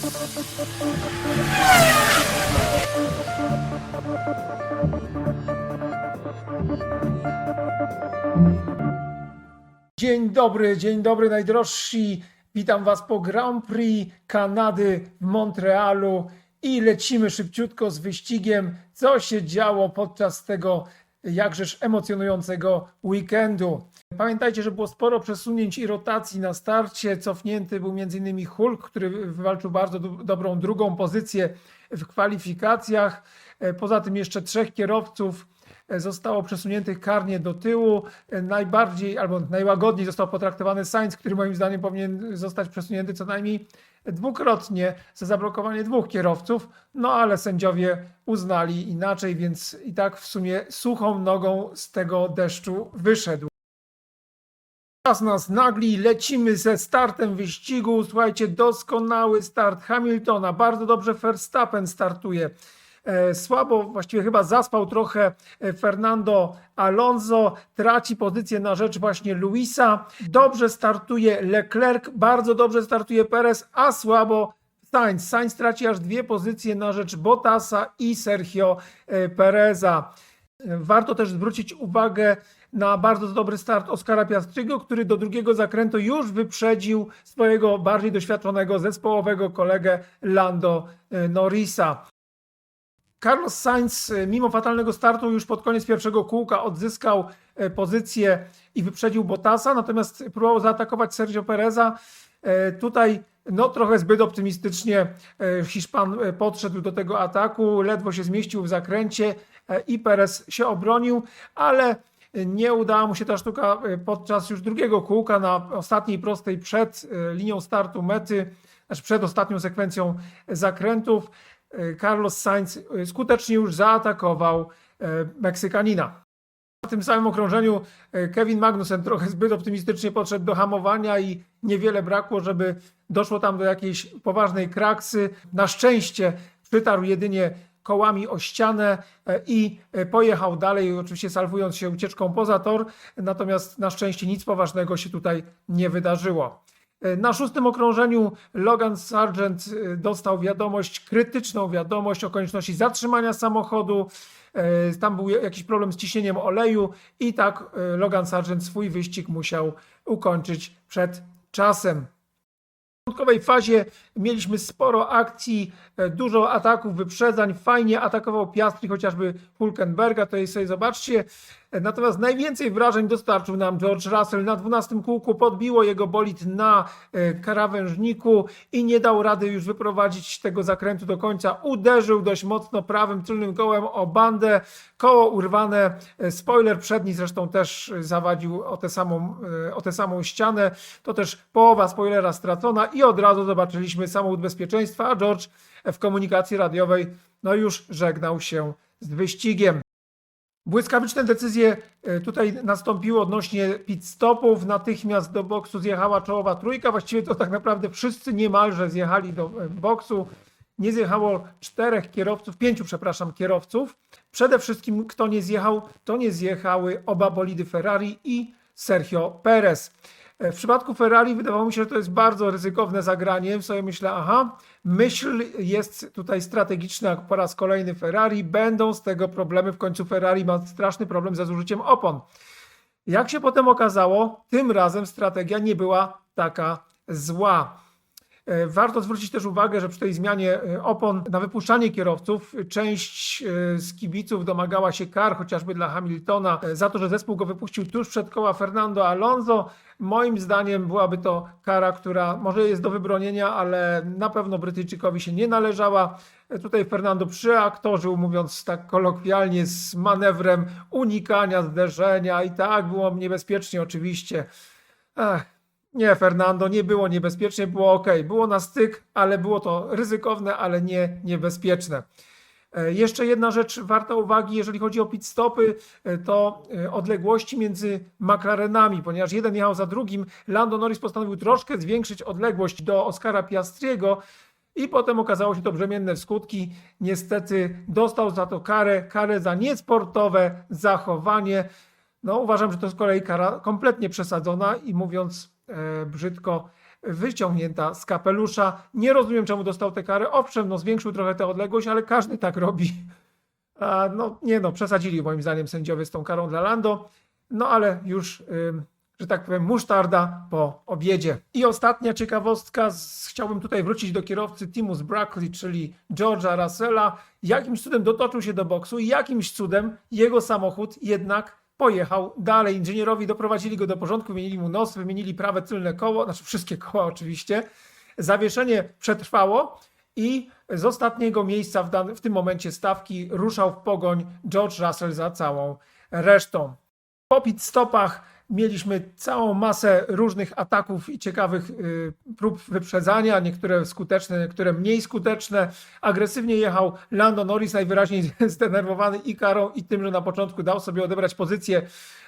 Dzień dobry, dzień dobry najdrożsi. Witam Was po Grand Prix Kanady w Montrealu i lecimy szybciutko z wyścigiem, co się działo podczas tego jakżeż emocjonującego weekendu. Pamiętajcie, że było sporo przesunięć i rotacji na starcie. Cofnięty był m.in. Hulk, który wywalczył bardzo do, dobrą drugą pozycję w kwalifikacjach. E, Poza tym jeszcze trzech kierowców e, zostało przesuniętych karnie do tyłu. E, Najbardziej albo najłagodniej został potraktowany Sainz, który moim zdaniem powinien zostać przesunięty co najmniej dwukrotnie za zablokowanie dwóch kierowców, no ale sędziowie uznali inaczej, więc i tak w sumie suchą nogą z tego deszczu wyszedł. Czas nas nagli, lecimy ze startem wyścigu. Słuchajcie, doskonały start Hamiltona. Bardzo dobrze Verstappen startuje. E, Słabo, właściwie chyba zaspał trochę e, Fernando Alonso, traci pozycję na rzecz właśnie Luisa. Dobrze startuje Leclerc, bardzo dobrze startuje Perez, a słabo Sainz. Sainz traci aż dwie pozycje na rzecz Bottasa i Sergio e, Pereza. Warto też zwrócić uwagę na bardzo dobry start Oskara Piastriego, który do drugiego zakrętu już wyprzedził swojego bardziej doświadczonego zespołowego kolegę Lando e, Norrisa. Carlos Sainz, e, mimo fatalnego startu, już pod koniec pierwszego kółka odzyskał e, pozycję i wyprzedził Bottasa, natomiast próbował zaatakować Sergio Pereza. Tutaj no, trochę zbyt optymistycznie Hiszpan podszedł do tego ataku, ledwo się zmieścił w zakręcie i Perez się obronił, ale nie udała mu się ta sztuka e, podczas już drugiego kółka na ostatniej prostej przed e, linią startu mety, znaczy przed ostatnią sekwencją zakrętów. E, Carlos Sainz skutecznie już zaatakował Meksykanina. W tym samym okrążeniu Kevin Magnussen trochę zbyt optymistycznie podszedł do hamowania i niewiele brakło, żeby doszło tam do jakiejś poważnej kraksy. Na szczęście przytarł jedynie kołami o ścianę e, i e, pojechał dalej, oczywiście salwując się ucieczką poza tor, natomiast na szczęście nic poważnego się tutaj nie wydarzyło. E, Na szóstym okrążeniu Logan Sargent dostał wiadomość, krytyczną wiadomość o konieczności zatrzymania samochodu. Tam był jakiś problem z ciśnieniem oleju i tak Logan Sargent swój wyścig musiał ukończyć przed czasem. Początkowej fazie mieliśmy sporo akcji, e, dużo ataków, wyprzedzań. Fajnie atakował Piastri, chociażby Hulkenberga, jest sobie zobaczcie. Natomiast najwięcej wrażeń dostarczył nam George Russell. Na 12 kółku podbiło jego bolid na e, krawężniku i nie dał rady już wyprowadzić tego zakrętu do końca. Uderzył dość mocno prawym tylnym kołem o bandę. Koło urwane, e, spoiler przedni zresztą też zawadził o tę samą, e, o tę samą ścianę. To też połowa spoilera stracona i od razu zobaczyliśmy samochód bezpieczeństwa, a George w komunikacji radiowej no już żegnał się z wyścigiem. Błyskawiczne decyzje e, tutaj nastąpiły odnośnie pit stopów. Natychmiast do boksu zjechała czołowa trójka. Właściwie to tak naprawdę wszyscy niemalże zjechali do e, boksu. Nie zjechało czterech kierowców, pięciu, przepraszam, kierowców. Przede wszystkim, kto nie zjechał, to nie zjechały oba bolidy Ferrari i Sergio Perez. E, W przypadku Ferrari wydawało mi się, że to jest bardzo ryzykowne zagranie. W sobie myślę, aha, myśl jest tutaj strategiczna po raz kolejny Ferrari. Będą z tego problemy. W końcu Ferrari ma straszny problem ze zużyciem opon. Jak się potem okazało, tym razem strategia nie była taka zła. E, Warto zwrócić też uwagę, że przy tej zmianie e, opon na wypuszczanie kierowców część e, z kibiców domagała się kar, chociażby dla Hamiltona, za to, że zespół go wypuścił tuż przed koła Fernando Alonso. Moim zdaniem byłaby to kara, która może jest do wybronienia, ale na pewno Brytyjczykowi się nie należała. Tutaj Fernando przyaktorzył, mówiąc tak kolokwialnie, z manewrem unikania zderzenia i tak było niebezpiecznie oczywiście. Nie, Fernando, nie było niebezpiecznie, było ok. Było na styk, ale było to ryzykowne, ale nie niebezpieczne. E, Jeszcze jedna rzecz warta uwagi, jeżeli chodzi o pit stopy, e, to e, odległości między McLarenami, ponieważ jeden jechał za drugim, Lando Norris postanowił troszkę zwiększyć odległość do Oscara Piastriego i potem okazało się to brzemienne w skutki. Niestety dostał za to karę, karę za niesportowe zachowanie. No uważam, że to z kolei kara kompletnie przesadzona i mówiąc brzydko, wyciągnięta z kapelusza. Nie rozumiem, czemu dostał tę karę. Owszem, no zwiększył trochę tę odległość, ale każdy tak robi. A, no nie no, przesadzili moim zdaniem sędziowie z tą karą dla Lando. No ale już, że tak powiem, musztarda po obiedzie. I ostatnia ciekawostka, chciałbym tutaj wrócić do kierowcy Timus Brackley, czyli George'a Russella. Jakimś cudem dotoczył się do boksu i jakimś cudem jego samochód jednak pojechał dalej. Inżynierowi doprowadzili go do porządku, wymienili mu nos, wymienili prawe tylne koło, znaczy wszystkie koła oczywiście. Zawieszenie przetrwało i z ostatniego miejsca w, w tym momencie stawki ruszał w pogoń George Russell za całą resztą. Po pit stopach mieliśmy całą masę różnych ataków i ciekawych y, prób wyprzedzania, niektóre skuteczne, niektóre mniej skuteczne. Agresywnie jechał Lando Norris, najwyraźniej zdenerwowany i karą, i tym, że na początku dał sobie odebrać pozycję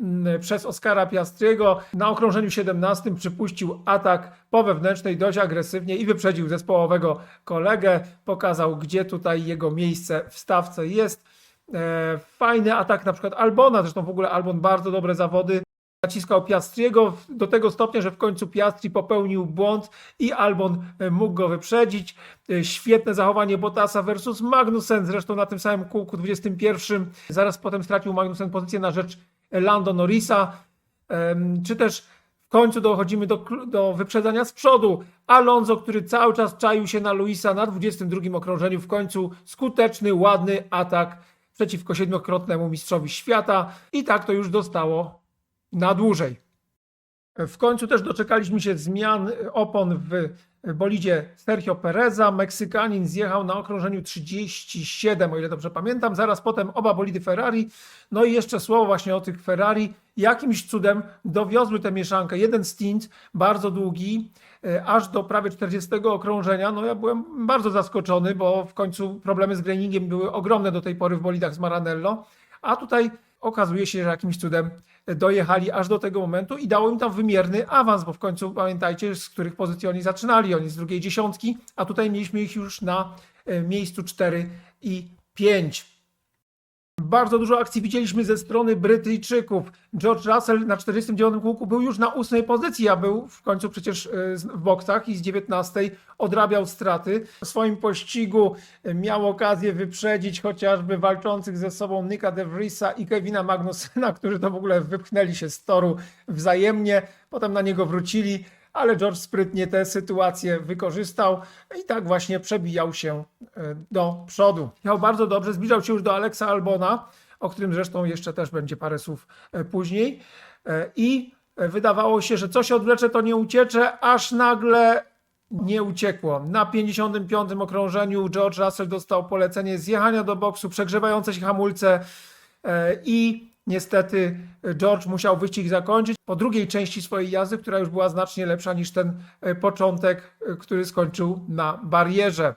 mm, przez Oscara Piastriego. Na okrążeniu 17 przypuścił atak po wewnętrznej dość agresywnie i wyprzedził zespołowego kolegę. Pokazał, gdzie tutaj jego miejsce w stawce jest. E, Fajny atak na przykład Albona, zresztą w ogóle Albon bardzo dobre zawody. Naciskał Piastriego do tego stopnia, że w końcu Piastri popełnił błąd i Albon e, mógł go wyprzedzić. E, Świetne zachowanie Bottasa versus Magnussen, zresztą na tym samym kółku 21. Zaraz potem stracił Magnussen pozycję na rzecz Lando Norrisa. Czy też w końcu dochodzimy do, do wyprzedzania z przodu. Alonso, który cały czas czaił się na Luisa na 22 okrążeniu, w końcu skuteczny, ładny atak przeciwko siedmiokrotnemu mistrzowi świata i tak to już dostało na dłużej. W końcu też doczekaliśmy się zmian opon w bolidzie Sergio Pereza. Meksykanin zjechał na okrążeniu 37, o ile dobrze pamiętam. Zaraz potem oba bolidy Ferrari. No i jeszcze słowo właśnie o tych Ferrari. Jakimś cudem dowiozły tę mieszankę. Jeden stint, bardzo długi, e, aż do prawie 40 okrążenia. No ja byłem bardzo zaskoczony, bo w końcu problemy z grainingiem były ogromne do tej pory w bolidach z Maranello. A tutaj okazuje się, że jakimś cudem dojechali aż do tego momentu i dało im tam wymierny awans, bo w końcu pamiętajcie, z których pozycji oni zaczynali. Oni z drugiej dziesiątki, a tutaj mieliśmy ich już na e, miejscu 4 i 5. Bardzo dużo akcji widzieliśmy ze strony Brytyjczyków. George Russell na 49 kółku był już na ósmej pozycji, a był w końcu przecież e, w boksach i z 19 odrabiał straty. W swoim pościgu miał okazję wyprzedzić chociażby walczących ze sobą Nika De Vriesa i Kevina Magnusena, którzy to w ogóle wypchnęli się z toru wzajemnie. Potem na niego wrócili, ale George sprytnie tę sytuację wykorzystał i tak właśnie przebijał się e, do przodu. Jechał bardzo dobrze, zbliżał się już do Alexa Albona, o którym zresztą jeszcze też będzie parę słów e, później. E, I wydawało się, że co się odwlecze, to nie uciecze, aż nagle nie uciekło. Na 55 okrążeniu George Russell dostał polecenie zjechania do boksu, przegrzewające się hamulce i niestety George musiał wyścig zakończyć po drugiej części swojej jazdy, która już była znacznie lepsza niż ten e, początek, e, który skończył na barierze.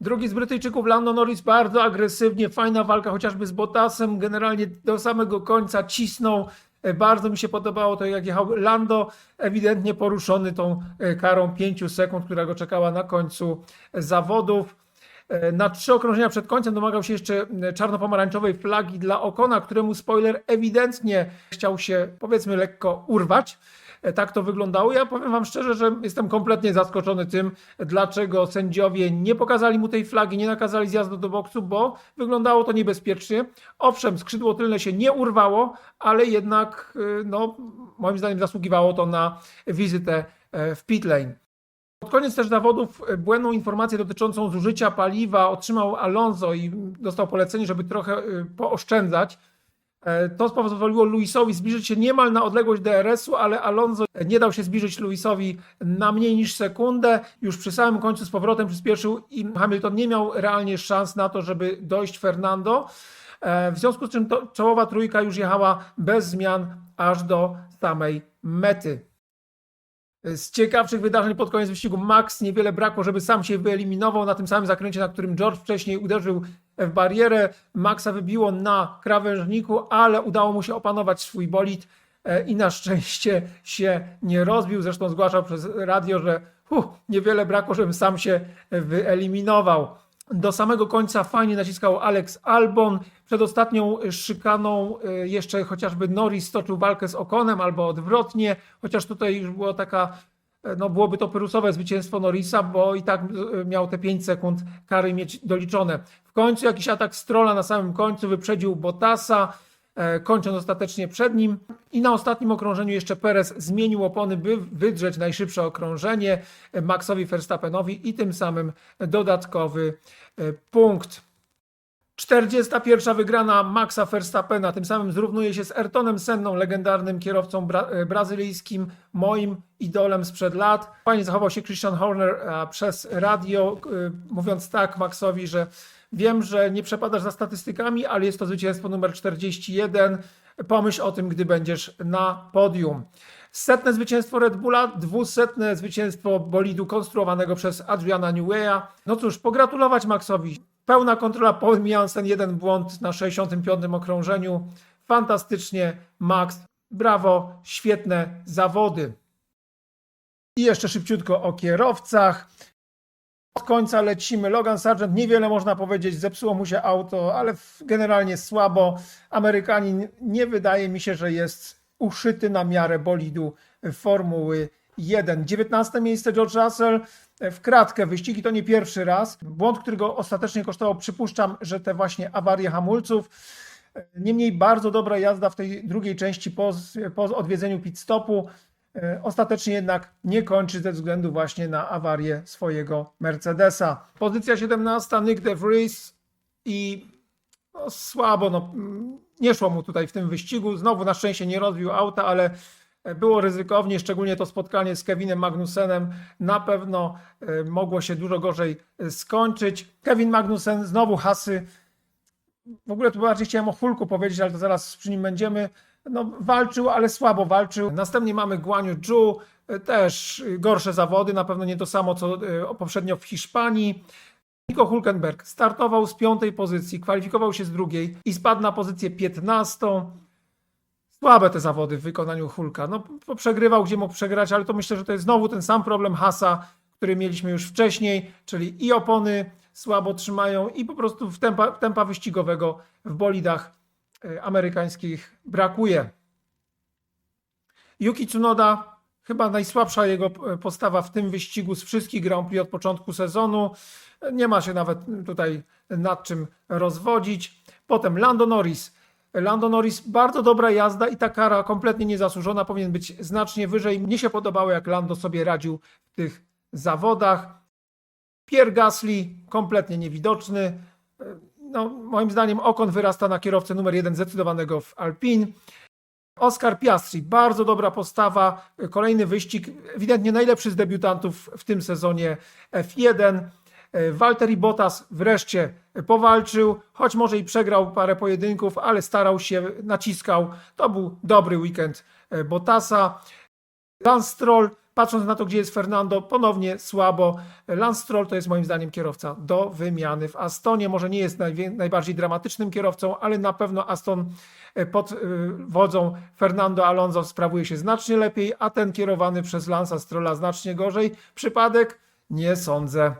Drugi z Brytyjczyków, Lando Norris, bardzo agresywnie, fajna walka chociażby z Bottasem, generalnie do samego końca cisnął. E, Bardzo mi się podobało to, jak jechał Lando, ewidentnie poruszony tą e, karą 5 sekund, która go czekała na końcu zawodów. E, Na trzy okrążenia przed końcem domagał się jeszcze e, czarno-pomarańczowej flagi dla Okona, któremu spoiler ewidentnie chciał się, powiedzmy, lekko urwać. E, Tak to wyglądało. Ja powiem Wam szczerze, że jestem kompletnie zaskoczony tym, dlaczego sędziowie nie pokazali mu tej flagi, nie nakazali zjazdu do boksu, bo wyglądało to niebezpiecznie. Owszem, skrzydło tylne się nie urwało, ale jednak, no, moim zdaniem zasługiwało to na wizytę w pit lane. Pod koniec też zawodów e, błędną informację dotyczącą zużycia paliwa otrzymał Alonso i dostał polecenie, żeby trochę y, pooszczędzać. E, To pozwoliło Luisowi zbliżyć się niemal na odległość DRS-u, ale Alonso nie dał się zbliżyć Luisowi na mniej niż sekundę. Już przy samym końcu z powrotem przyspieszył i Hamilton nie miał realnie szans na to, żeby dojść Fernando. E, W związku z czym to czołowa trójka już jechała bez zmian aż do samej mety. Z ciekawszych wydarzeń pod koniec wyścigu Max niewiele brakło, żeby sam się wyeliminował na tym samym zakręcie, na którym George wcześniej uderzył w barierę. Maxa wybiło na krawężniku, ale udało mu się opanować swój bolid e, i na szczęście się nie rozbił. Zresztą zgłaszał przez radio, że huh, niewiele brakło, żebym sam się wyeliminował. Do samego końca fajnie naciskał Alex Albon. Przed ostatnią szykaną y, jeszcze chociażby Norris stoczył walkę z Okonem albo odwrotnie, chociaż tutaj już była taka e, no byłoby to pyrrusowe zwycięstwo Norrisa, bo i tak e, miał te 5 sekund kary mieć doliczone. W końcu jakiś atak Strolla na samym końcu wyprzedził Bottasa, e, kończąc ostatecznie przed nim. I na ostatnim okrążeniu jeszcze Perez zmienił opony, by wydrzeć najszybsze okrążenie e, Maxowi Verstappenowi i tym samym dodatkowy e, punkt. 41. wygrana Maxa Verstappena, tym samym zrównuje się z Ayrtonem Senną, legendarnym kierowcą bra e, brazylijskim, moim idolem sprzed lat. Fajnie zachował się Christian Horner przez radio, mówiąc tak Maxowi, że wiem, że nie przepadasz za statystykami, ale jest to zwycięstwo numer 41. Pomyśl o tym, gdy będziesz na podium. Setne zwycięstwo Red Bulla, dwusetne zwycięstwo bolidu konstruowanego przez Adriana Neweya. No cóż, pogratulować Maxowi. Pełna kontrola Paul Jansen, jeden błąd na 65. okrążeniu. Fantastycznie, Max. Brawo, świetne zawody. I jeszcze szybciutko o kierowcach. Od końca lecimy. Logan Sargent, niewiele można powiedzieć, zepsuło mu się auto, ale generalnie słabo. Amerykanin nie wydaje mi się, że jest uszyty na miarę bolidu Formuły 1. 19 miejsce George Russell w kratkę. Wyścigi to nie pierwszy raz. Błąd, który go ostatecznie kosztował, przypuszczam, że te właśnie awarie hamulców. Niemniej bardzo dobra jazda w tej drugiej części po, po odwiedzeniu pit stopu. E, Ostatecznie jednak nie kończy ze względu właśnie na awarię swojego Mercedesa. Pozycja 17 Nick de Vries i no, słabo, no, nie szło mu tutaj w tym wyścigu. Znowu na szczęście nie rozbił auta, ale e, było ryzykownie, szczególnie to spotkanie z Kevinem Magnusenem. Na pewno e, mogło się dużo gorzej skończyć. Kevin Magnusen, znowu hasy. W ogóle tu bardziej chciałem o Hulku powiedzieć, ale to zaraz przy nim będziemy. No, walczył, ale słabo walczył. Następnie mamy Guaniu Zhu, e, też gorsze zawody, na pewno nie to samo co e, poprzednio w Hiszpanii. Nico Hulkenberg startował z piątej pozycji, kwalifikował się z drugiej i spadł na pozycję 15. Słabe te zawody w wykonaniu Hulka. No, przegrywał, gdzie mógł przegrać, ale to myślę, że to jest znowu ten sam problem Hasa, który mieliśmy już wcześniej, czyli i opony słabo trzymają i po prostu w tempa, tempa wyścigowego w bolidach amerykańskich brakuje. Yuki Tsunoda, chyba najsłabsza jego e, postawa w tym wyścigu z wszystkich Grand Prix od początku sezonu. Nie ma się nawet tutaj nad czym rozwodzić. Potem Lando Norris. Lando Norris, bardzo dobra jazda i ta kara kompletnie niezasłużona, powinien być znacznie wyżej. Mnie się podobało, jak Lando sobie radził w tych zawodach. Pierre Gasly, kompletnie niewidoczny. No, moim zdaniem Okon wyrasta na kierowcę numer jeden zdecydowanego w Alpine. Oscar Piastri, bardzo dobra postawa, kolejny wyścig, ewidentnie najlepszy z debiutantów w tym sezonie F1. Valtteri Bottas wreszcie powalczył, choć może i przegrał parę pojedynków, ale starał się, naciskał. To był dobry weekend Bottasa. Lance Stroll, patrząc na to, gdzie jest Fernando, ponownie słabo. Lance Stroll to jest moim zdaniem kierowca do wymiany w Astonie. Może nie jest najbardziej dramatycznym kierowcą, ale na pewno Aston e, pod y, wodzą Fernando Alonso sprawuje się znacznie lepiej, a ten kierowany przez Lance'a Strolla znacznie gorzej. Przypadek? Nie sądzę.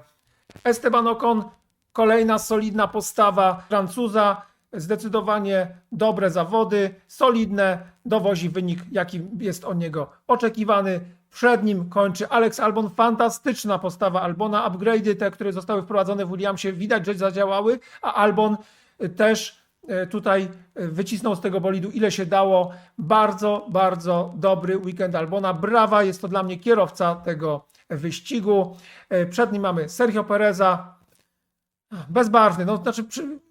Esteban Ocon, kolejna solidna postawa Francuza, zdecydowanie dobre zawody, solidne, dowozi wynik, jaki jest od niego oczekiwany. Przed nim kończy Alex Albon, fantastyczna postawa Albona, upgrade'y te, które zostały wprowadzone w Williamsie, widać, że zadziałały, a Albon y, też y, tutaj y, wycisnął z tego bolidu ile się dało. Bardzo, bardzo dobry weekend Albona. Brawa, jest to dla mnie kierowca tego wyścigu. Przed nim mamy Sergio Pereza, Bezbarwny, no znaczy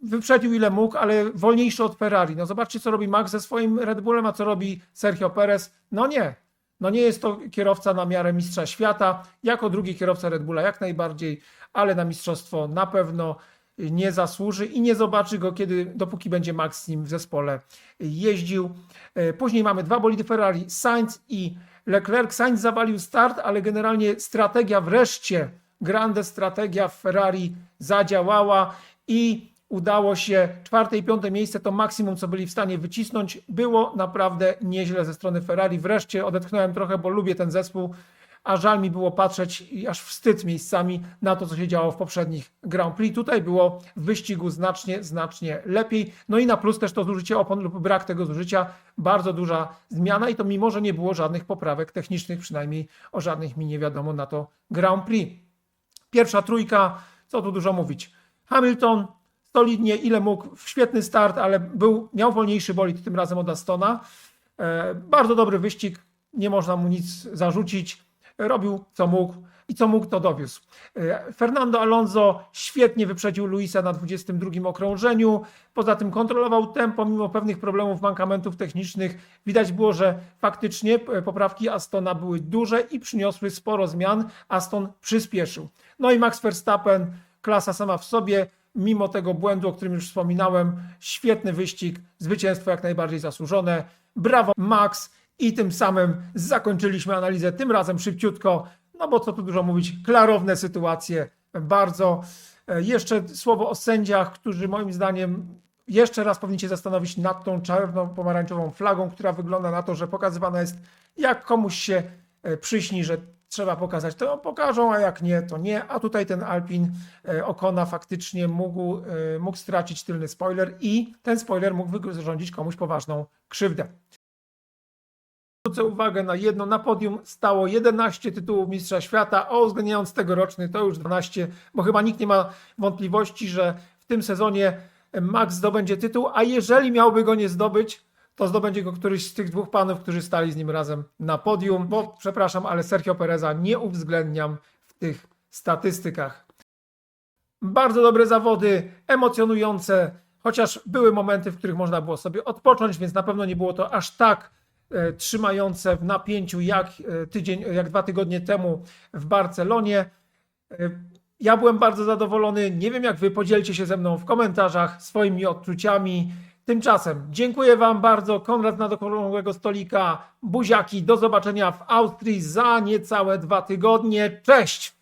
wyprzedził ile mógł, ale wolniejszy od Ferrari. No zobaczcie, co robi Max ze swoim Red Bullem, a co robi Sergio Perez. No nie. No nie jest to kierowca na miarę mistrza świata. Jako drugi kierowca Red Bulla jak najbardziej, ale na mistrzostwo na pewno nie zasłuży i nie zobaczy go, kiedy, dopóki będzie Max z nim w zespole jeździł. E, Później mamy dwa bolidy Ferrari, Sainz i Leclerc. Sainz zawalił start, ale generalnie strategia wreszcie, grande strategia w Ferrari zadziałała i udało się czwarte i piąte miejsce, to maksimum, co byli w stanie wycisnąć. Było naprawdę nieźle ze strony Ferrari. Wreszcie odetchnąłem trochę, bo lubię ten zespół, a żal mi było patrzeć i aż wstyd miejscami na to, co się działo w poprzednich Grand Prix. Tutaj było w wyścigu znacznie, znacznie lepiej. No i na plus też to zużycie opon lub brak tego zużycia, bardzo duża zmiana i to mimo, że nie było żadnych poprawek technicznych, przynajmniej o żadnych mi nie wiadomo na to Grand Prix. Pierwsza trójka, co tu dużo mówić. Hamilton solidnie, ile mógł, świetny start, ale był, miał wolniejszy bolid tym razem od Astona. E, bardzo dobry wyścig, nie można mu nic zarzucić. Robił co mógł i co mógł to dowiózł. E, Fernando Alonso świetnie wyprzedził Luisa na 22 okrążeniu. Poza tym kontrolował tempo mimo pewnych problemów, mankamentów technicznych. Widać było, że faktycznie e, poprawki Astona były duże i przyniosły sporo zmian. Aston przyspieszył. No i Max Verstappen, klasa sama w sobie, mimo tego błędu, o którym już wspominałem, świetny wyścig, zwycięstwo jak najbardziej zasłużone. Brawo Max i tym samym zakończyliśmy analizę, tym razem szybciutko, no bo co tu dużo mówić, klarowne sytuacje, bardzo. E, Jeszcze słowo o sędziach, którzy moim zdaniem jeszcze raz powinni się zastanowić nad tą czarną pomarańczową flagą, która wygląda na to, że pokazywana jest jak komuś się e, przyśni, że trzeba pokazać, to pokażą, a jak nie, to nie. A tutaj ten Alpin e, Okona faktycznie mógł, e, mógł stracić tylny spoiler i ten spoiler mógł wyrządzić komuś poważną krzywdę. Zwrócę uwagę na jedno, na podium stało 11 tytułów Mistrza Świata, a uwzględniając tegoroczny to już 12, bo chyba nikt nie ma wątpliwości, że w tym sezonie Max zdobędzie tytuł, a jeżeli miałby go nie zdobyć, to zdobędzie go któryś z tych dwóch panów, którzy stali z nim razem na podium, bo przepraszam, ale Sergio Pereza nie uwzględniam w tych statystykach. Bardzo dobre zawody, emocjonujące, chociaż były momenty, w których można było sobie odpocząć, więc na pewno nie było to aż tak e, trzymające w napięciu jak e, tydzień, jak dwa tygodnie temu w Barcelonie. E, ja byłem bardzo zadowolony. Nie wiem, jak wy podzielcie się ze mną w komentarzach swoimi odczuciami. Tymczasem dziękuję Wam bardzo. Konrad na okrągłego stolika. Buziaki. Do zobaczenia w Austrii za niecałe dwa tygodnie. Cześć!